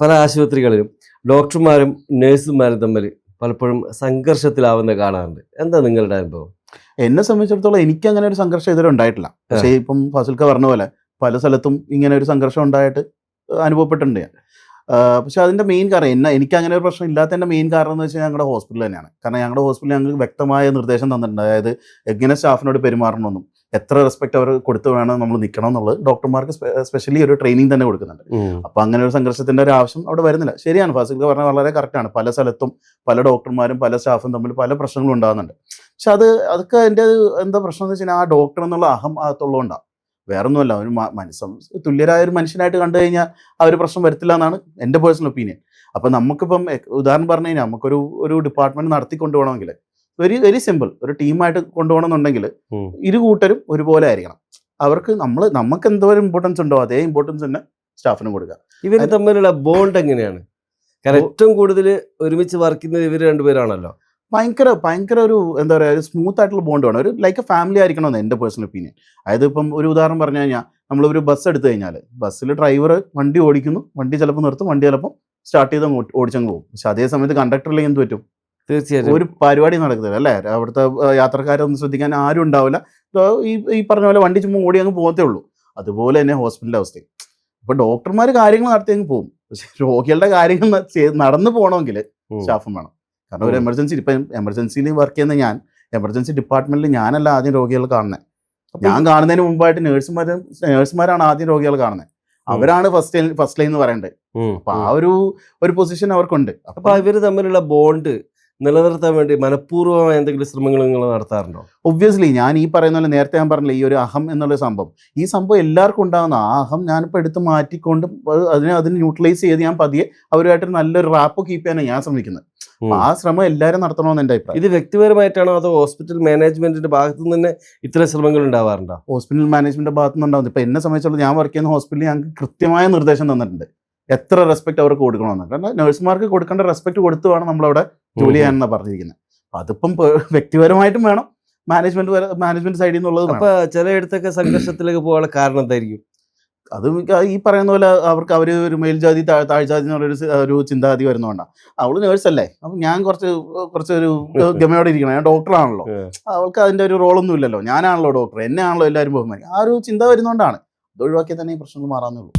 പല ആശുപത്രികളിലും ഡോക്ടർമാരും നഴ്സുമാരും തമ്മിൽ പലപ്പോഴും സംഘർഷത്തിലാവുന്ന കാണാറുണ്ട്. എന്താ നിങ്ങളുടെ അനുഭവം? എന്നെ സംബന്ധിച്ചിടത്തോളം എനിക്ക് അങ്ങനെ ഒരു സംഘർഷം ഇതുവരെ ഉണ്ടായിട്ടില്ല. പക്ഷേ ഇപ്പം ഫസിൽക്ക പറഞ്ഞ പോലെ പല സ്ഥലത്തും ഇങ്ങനെ ഒരു സംഘർഷം ഉണ്ടായിട്ട് അനുഭവപ്പെട്ടിട്ടുണ്ട് ഞാൻ. പക്ഷെ അതിന്റെ മെയിൻ കാരണം എന്നെ എനിക്ക് അങ്ങനെ ഒരു പ്രശ്നം ഇല്ലാത്തതിന്റെ മെയിൻ കാരണം എന്ന് വെച്ചാൽ ഞങ്ങളുടെ ഹോസ്പിറ്റൽ തന്നെയാണ്. കാരണം ഞങ്ങളുടെ ഹോസ്പിറ്റലിൽ ഞങ്ങൾക്ക് വ്യക്തമായ നിർദ്ദേശം തന്നിട്ടുണ്ട്. അതായത് എങ്ങനെ സ്റ്റാഫിനോട് പെരുമാറണമെന്നും എത്ര റെസ്പെക്ട് അവർ കൊടുത്തു വേണം നമ്മൾ നിൽക്കണം എന്നുള്ളത് ഡോക്ടർമാർക്ക് സ്പെഷ്യലി ഒരു ട്രെയിനിങ് തന്നെ കൊടുക്കുന്നുണ്ട്. അപ്പൊ അങ്ങനെ ഒരു സംഘർഷത്തിന്റെ ഒരു ആവശ്യം അവിടെ വരുന്നില്ല. ശരിയാണ് ഫാസിൽ പറഞ്ഞ വളരെ കറക്റ്റാണ് പല സ്ഥലത്തും പല ഡോക്ടർമാരും പല സ്റ്റാഫും തമ്മിൽ പല പ്രശ്നങ്ങളും ഉണ്ടാകുന്നുണ്ട്. പക്ഷെ അത് അതൊക്കെ എന്റെ എന്താ പ്രശ്നം എന്ന് വെച്ചാൽ ആ ഡോക്ടർ എന്നുള്ള അഹം അകത്തുള്ളതുകൊണ്ടാണ്. വേറെ ഒന്നുമല്ല ഒരു മനസ്സം തുല്യരായ ഒരു മനുഷ്യനായിട്ട് കണ്ടു കഴിഞ്ഞാൽ ആ ഒരു പ്രശ്നം വരത്തില്ല എന്നാണ് എന്റെ പേഴ്സണൽ ഒപ്പീനിയൻ അപ്പം നമുക്കിപ്പം ഉദാഹരണം പറഞ്ഞു കഴിഞ്ഞാൽ നമുക്കൊരു ഒരു ഡിപ്പാർട്ട്മെന്റ് നടത്തി കൊണ്ടുപോകണമെങ്കിൽ വെരി വെരി സിമ്പിൾ. ഒരു ടീമായിട്ട് കൊണ്ടുപോകണമെന്നുണ്ടെങ്കിൽ. ഇരു കൂട്ടരും ഒരുപോലെ ആയിരിക്കണം. അവർക്ക് നമ്മൾ നമുക്ക് എന്തോരം ഇമ്പോർട്ടൻസ് ഉണ്ടോ? അതേ ഇമ്പോർട്ടൻസ് തന്നെ സ്റ്റാഫിനും കൊടുക്കുക. ഇവർ തമ്മിലുള്ള ബോണ്ട് എങ്ങനെയാണ്? കാരണം ഏറ്റവും കൂടുതൽ ഒരുമിച്ച് വർക്ക് ചെയ്യുന്നത് ഇവർ രണ്ടുപേരാണല്ലോ ഭയങ്കര ഭയങ്കര ഒരു എന്താ പറയുക ഒരു സ്മൂത്ത് ആയിട്ടുള്ള ബോണ്ട് വേണം. ഒരു ലൈക്ക് എ ഫാമിലി ആയിരിക്കണം ആയിരിക്കണമെന്ന് എന്റെ പേഴ്സണൽ ഒപ്പീനിയൻ അതായത് ഇപ്പം ഒരു ഉദാഹരണം പറഞ്ഞു കഴിഞ്ഞാൽ നമ്മളൊരു ബസ് എടുത്തു കഴിഞ്ഞാൽ ബസ്സിൽ ഡ്രൈവർ വണ്ടി ഓടിക്കുന്നു. വണ്ടി ചിലപ്പോൾ നിർത്തും വണ്ടി ചിലപ്പോൾ സ്റ്റാർട്ട് ചെയ്ത് ഓടിച്ചങ്ങ് പോകും. പക്ഷെ അതേ സമയത്ത് കണ്ടക്ടറിലേക്ക് എന്ത് പറ്റും? തീർച്ചയായിട്ടും. ഒരു പരിപാടി നടക്കുന്നത് അല്ലേ? അവിടുത്തെ യാത്രക്കാരൊന്നും ശ്രദ്ധിക്കാൻ ആരും ഉണ്ടാവില്ല. ഇപ്പൊ ഈ ഈ പറഞ്ഞ പോലെ വണ്ടി ചുമ്മാ ഓടി അങ്ങ് പോകത്തേ ഉള്ളൂ. അതുപോലെ തന്നെ ഹോസ്പിറ്റലിന്റെ അവസ്ഥയും. അപ്പൊ ഡോക്ടർമാർ കാര്യങ്ങൾ നടത്തി അങ്ങ് പോകും. പക്ഷെ രോഗികളുടെ കാര്യങ്ങൾ നടന്നു പോകണമെങ്കിൽ സ്റ്റാഫും വേണം. കാരണം ഒരു എമർജൻസി ഇപ്പം എമർജൻസിയിൽ വർക്ക് ചെയ്യുന്ന ഞാൻ എമർജൻസി ഡിപ്പാർട്ട്മെന്റിൽ ഞാനല്ല ആദ്യം രോഗികൾ കാണുന്നത് ഞാൻ കാണുന്നതിന് മുമ്പായിട്ട് നേഴ്സുമാർ നേഴ്സുമാരാണ് ആദ്യം രോഗികൾ കാണുന്നത് അവരാണ് ഫസ്റ്റ് ഫസ്റ്റ് ലൈൻ എന്ന് പറയേണ്ടത് അപ്പൊ ആ ഒരു ഒരു പൊസിഷൻ അവർക്കുണ്ട്. അപ്പൊ ഇവർ തമ്മിലുള്ള ബോണ്ട് നിലനിർത്താൻ വേണ്ടി മനഃപൂർവമായ എന്തെങ്കിലും ശ്രമങ്ങൾ നിങ്ങൾ നടത്താറുണ്ടോ? ഒബ്വിയസ്ലി ഞാൻ ഈ പറയുന്ന പോലെ നേരത്തെ ഞാൻ പറഞ്ഞില്ല ഈ ഒരു അഹം എന്നുള്ള സംഭവം. ഈ സംഭവം എല്ലാവർക്കും ഉണ്ടാകുന്ന ആ അഹം ഞാനിപ്പോൾ എടുത്ത് മാറ്റിക്കൊണ്ട് അത് അതിനെ അതിനെ യൂട്ടിലൈസ് ചെയ്ത് ഞാൻ പതിയെ അവരുമായിട്ട് നല്ലൊരു റാപ്പ് കീപ്പ് ചെയ്യാനാണ് ഞാൻ ശ്രമിക്കുന്നത്. ആ ശ്രമം എല്ലാവരും നടത്തണമെന്ന് എന്റെ അഭിപ്രായം. ഇത് വ്യക്തിപരമായിട്ടാണോ അതോ ഹോസ്പിറ്റൽ മാനേജ്മെന്റിന്റെ ഭാഗത്തു നിന്ന് തന്നെ ഇത്ര ശ്രമങ്ങൾ ഉണ്ടാവാറുണ്ടോ? ഹോസ്പിറ്റൽ മാനേജ്മെന്റ് ഭാഗത്തു നിന്നുണ്ടാവുന്നത് ഇപ്പൊ എന്നെ സംബന്ധിച്ചുള്ള ഞാൻ വർക്ക് ചെയ്യുന്ന ഹോസ്പിറ്റലിൽ ഞങ്ങൾക്ക് കൃത്യമായ നിർദ്ദേശം തന്നിട്ടുണ്ട്. എത്ര റെസ്പെക്ട് അവർക്ക് കൊടുക്കണമെന്ന്. കാരണം നഴ്സുമാർക്ക് കൊടുക്കേണ്ട റെസ്പെക്ട് കൊടുത്തു വേണം നമ്മളവിടെ ജോലി ചെയ്യാനെന്നാണ് പറഞ്ഞിരിക്കുന്നത് അപ്പൊ അതിപ്പം വ്യക്തിപരമായിട്ടും വേണം. മാനേജ്മെന്റ് മാനേജ്മെന്റ് സൈഡിൽ നിന്നുള്ളത് അപ്പൊ ചിലയിടത്തൊക്കെ സംഘർഷത്തിലേക്ക് പോകാനുള്ള കാരണം എന്തായിരിക്കും? അത് ഈ പറയുന്ന പോലെ അവർക്ക് അവർ ഒരു മേൽജാതി താഴ്ജാതി എന്നുള്ളൊരു ഒരു ചിന്താഗതി വരുന്നതുകൊണ്ടാണ് അവൾ നേഴ്സല്ലേ അപ്പം ഞാൻ കുറച്ച് കുറച്ച് ഒരു ഗമയോടെ ഇരിക്കണം. ഞാൻ ഡോക്ടറാണല്ലോ അവൾക്ക് അതിന്റെ ഒരു റോളൊന്നും ഇല്ലല്ലോ. ഞാനാണല്ലോ ഡോക്ടർ എന്നെ ആണല്ലോ എല്ലാവരും ബഹുമാനിക്കും ആ ഒരു ചിന്ത വരുന്നതുകൊണ്ടാണ് അത് ഒഴിവാക്കിയാൽ തന്നെ ഈ പ്രശ്നങ്ങൾ മാറാന്നുള്ളൂ